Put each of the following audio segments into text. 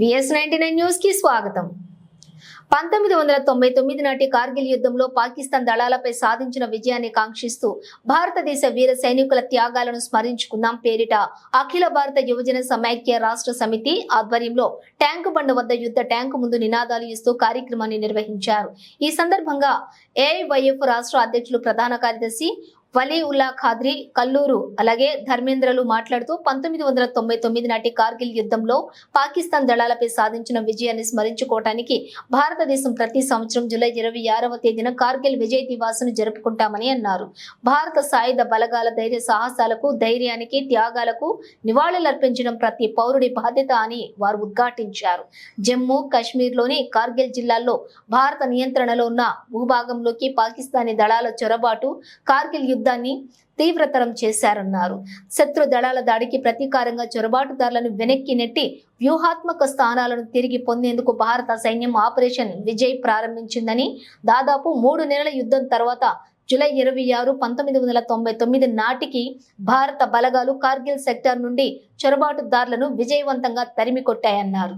VS ninety nine న్యూస్కి స్వాగతం. పంతొమ్మిది వందల తొంభై తొమ్మిది నాటి కార్గిల్ యుద్ధంలో పాకిస్తాన్ దళాలపై సాధించిన విజయాన్ని కాంక్షిస్తూ భారతదేశ వీర సైనికుల త్యాగాలను స్మరించుకుందాం పేరిట అఖిల భారత యువజన సమైక్య రాష్ట్ర సమితి ఆధ్వర్యంలో ట్యాంక్ బండ వద్ద యుద్ధ ట్యాంకు ముందు నినాదాలు ఇస్తూ కార్యక్రమాన్ని నిర్వహించారు. ఈ సందర్భంగా ఏఐవైఎఫ్ రాష్ట్ర అధ్యక్షులు ప్రధాన కార్యదర్శి వలీ ఉల్లా ఖాద్రి కల్లూరు అలాగే ధర్మేంద్రలు మాట్లాడుతూ పంతొమ్మిది వందల తొంభై తొమ్మిది నాటి కార్గిల్ యుద్ధంలో పాకిస్తాన్ దళాలపై సాధించిన విజయాన్ని స్మరించుకోవటానికి భారతదేశం ప్రతి సంవత్సరం జూలై ఇరవై ఆరవ తేదీన కార్గిల్ విజయ్ దివాసును జరుపుకుంటామని అన్నారు. భారత సాయుధ బలగాల ధైర్య సాహసాలకు ధైర్యానికి త్యాగాలకు నివాళులర్పించడం ప్రతి పౌరుడి బాధ్యత అని వారు ఉద్ఘాటించారు. జమ్మూ కాశ్మీర్లోని కార్గిల్ జిల్లాల్లో భారత నియంత్రణలో ఉన్న భూభాగంలోకి పాకిస్తానీ దళాల చొరబాటు కార్గిల్ యుద్ధాన్ని తీవ్రతరం చేశారన్నారు. శత్రు దళాల దాడికి ప్రతీకారంగా చొరబాటుదారులను వెనక్కి నెట్టి వ్యూహాత్మక స్థానాలను తిరిగి పొందేందుకు భారత సైన్యం ఆపరేషన్ విజయ్ ప్రారంభించిందని దాదాపు మూడు నెలల యుద్ధం తర్వాత జూలై ఇరవై ఆరు పంతొమ్మిది వందల తొంభై తొమ్మిది నాటికి భారత బలగాలు కార్గిల్ సెక్టార్ నుండి చొరబాటుదారులను విజయవంతంగా తరిమి కొట్టాయన్నారు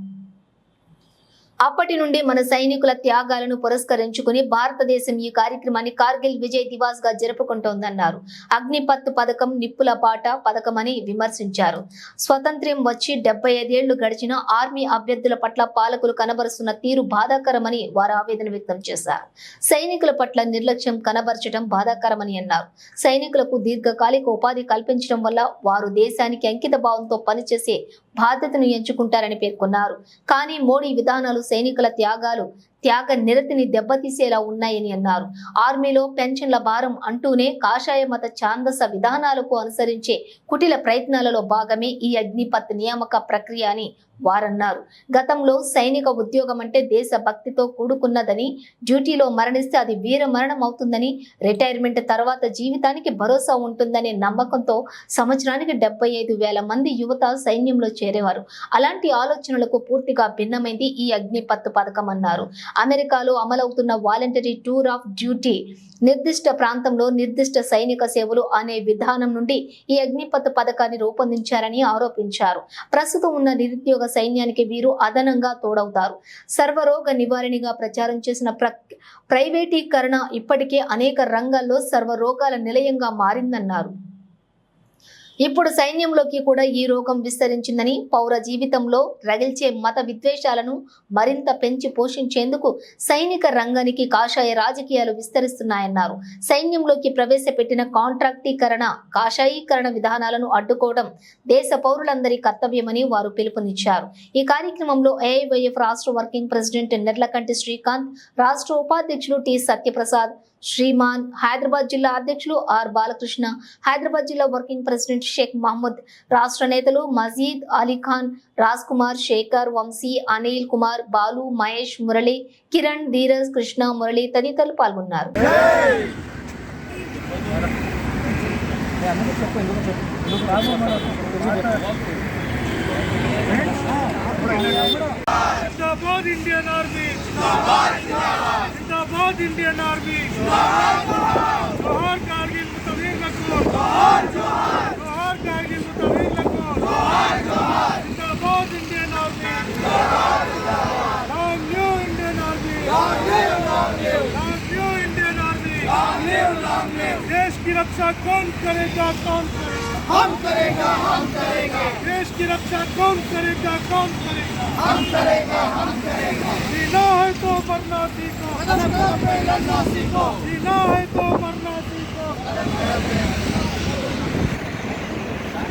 అప్పటి నుండి మన సైనికుల త్యాగాలను పురస్కరించుకుని భారతదేశం ఈ కార్యక్రమాన్ని కార్గిల్ విజయ్ దివాస్గా జరుపుకుంటోందన్నారు. అగ్నిపత్ పథకం నిప్పుల పాట పథకం అని విమర్శించారు. స్వతంత్ర్యం వచ్చి డెబ్బై ఐదేళ్ళు గడిచిన ఆర్మీ అభ్యర్థుల పట్ల పాలకులు కనబరుస్తున్న తీరు బాధాకరమని వారు ఆవేదన వ్యక్తం చేశారు. సైనికుల పట్ల నిర్లక్ష్యం కనబరచడం బాధాకరమని అన్నారు. సైనికులకు దీర్ఘకాలిక ఉపాధి కల్పించడం వల్ల వారు దేశానికి అంకిత భావంతో పనిచేసే బాధ్యతను ఎంచుకుంటారని పేర్కొన్నారు. కానీ మోడీ విధానాలు సైనికుల త్యాగాలు త్యాగ నిరతిని దెబ్బతీసేలా ఉన్నాయని అన్నారు. ఆర్మీలో పెన్షన్ల భారం అంటూనే కాషాయ మత ఛాందస విధానాలకు అనుసరించే కుటిల ప్రయత్నాలలో భాగమే ఈ అగ్నిపత్ నియామక ప్రక్రియ అని వారన్నారు. గతంలో సైనిక ఉద్యోగం అంటే దేశ భక్తితో కూడుకున్నదని డ్యూటీలో మరణిస్తే అది వీర మరణం అవుతుందని రిటైర్మెంట్ తర్వాత జీవితానికి భరోసా ఉంటుందనే నమ్మకంతో సంవత్సరానికి డెబ్బై ఐదు వేల మంది యువత సైన్యంలో చేరేవారు. అలాంటి ఆలోచనలకు పూర్తిగా భిన్నమైంది ఈ అగ్నిపత్ పథకం అన్నారు. అమెరికాలో అమలవుతున్న వాలంటరీ టూర్ ఆఫ్ డ్యూటీ నిర్దిష్ట ప్రాంతంలో నిర్దిష్ట సైనిక సేవలు అనే విధానం నుండి ఈ అగ్నిపత్ పథకాన్ని రూపొందించారని ఆరోపించారు. ప్రస్తుతం ఉన్న నిరుద్యోగ సైన్యానికి వీరు అదనంగా తోడవుతారు. సర్వరోగ నివారణగా ప్రచారం చేసిన ప్ర ప్రైవేటీకరణ ఇప్పటికే అనేక రంగాల్లో సర్వరోగాల నిలయంగా మారిందన్నారు. ఇప్పుడు సైన్యంలోకి కూడా ఈ రోగం విస్తరించిందని పౌర జీవితంలో రగిల్చే మత విద్వేషాలను మరింత పెంచి పోషించేందుకు సైనిక రంగానికి కాషాయ రాజకీయాలు విస్తరిస్తున్నాయన్నారు. సైన్యంలోకి ప్రవేశపెట్టిన కాంట్రాక్టీకరణ కాషాయీకరణ విధానాలను అడ్డుకోవడం దేశ పౌరులందరి కర్తవ్యమని వారు పిలుపునిచ్చారు. ఈ కార్యక్రమంలో ఏఐవైఎఫ్ రాష్ట్ర వర్కింగ్ ప్రెసిడెంట్ నెర్లకంటి శ్రీకాంత్ రాష్ట్ర ఉపాధ్యక్షులు టి సత్యప్రసాద్ శ్రీమాన్ హైదరాబాద్ జిల్లా అధ్యక్షులు ఆర్ బాలకృష్ణ హైదరాబాద్ జిల్లా వర్కింగ్ ప్రెసిడెంట్ షేక్ మహమ్మద్ రాష్ట్ర నేతలు మజీద్ అలీఖాన్ రాజ్ కుమార్ శేఖర్ వంశీ అనిల్ కుమార్ బాలు మహేష్ మురళి కిరణ్ ధీరజ్ కృష్ణ మురళి తదితరులు పాల్గొన్నారు जिंदाबाद इंडियन आर्मी जिंदाबाद इंडियन आर्मी जोहर कारगिल मुतवीर लको रक्षा कौन करेगा कौन करेगा? हम करेगा हम करेगा। देश की रक्षा कौन करेगा कौन करेगा? हम करेगा हम करेगा। जीना है तो मरना सीखो लड़ना सीखो जीना है तो मरना सीखो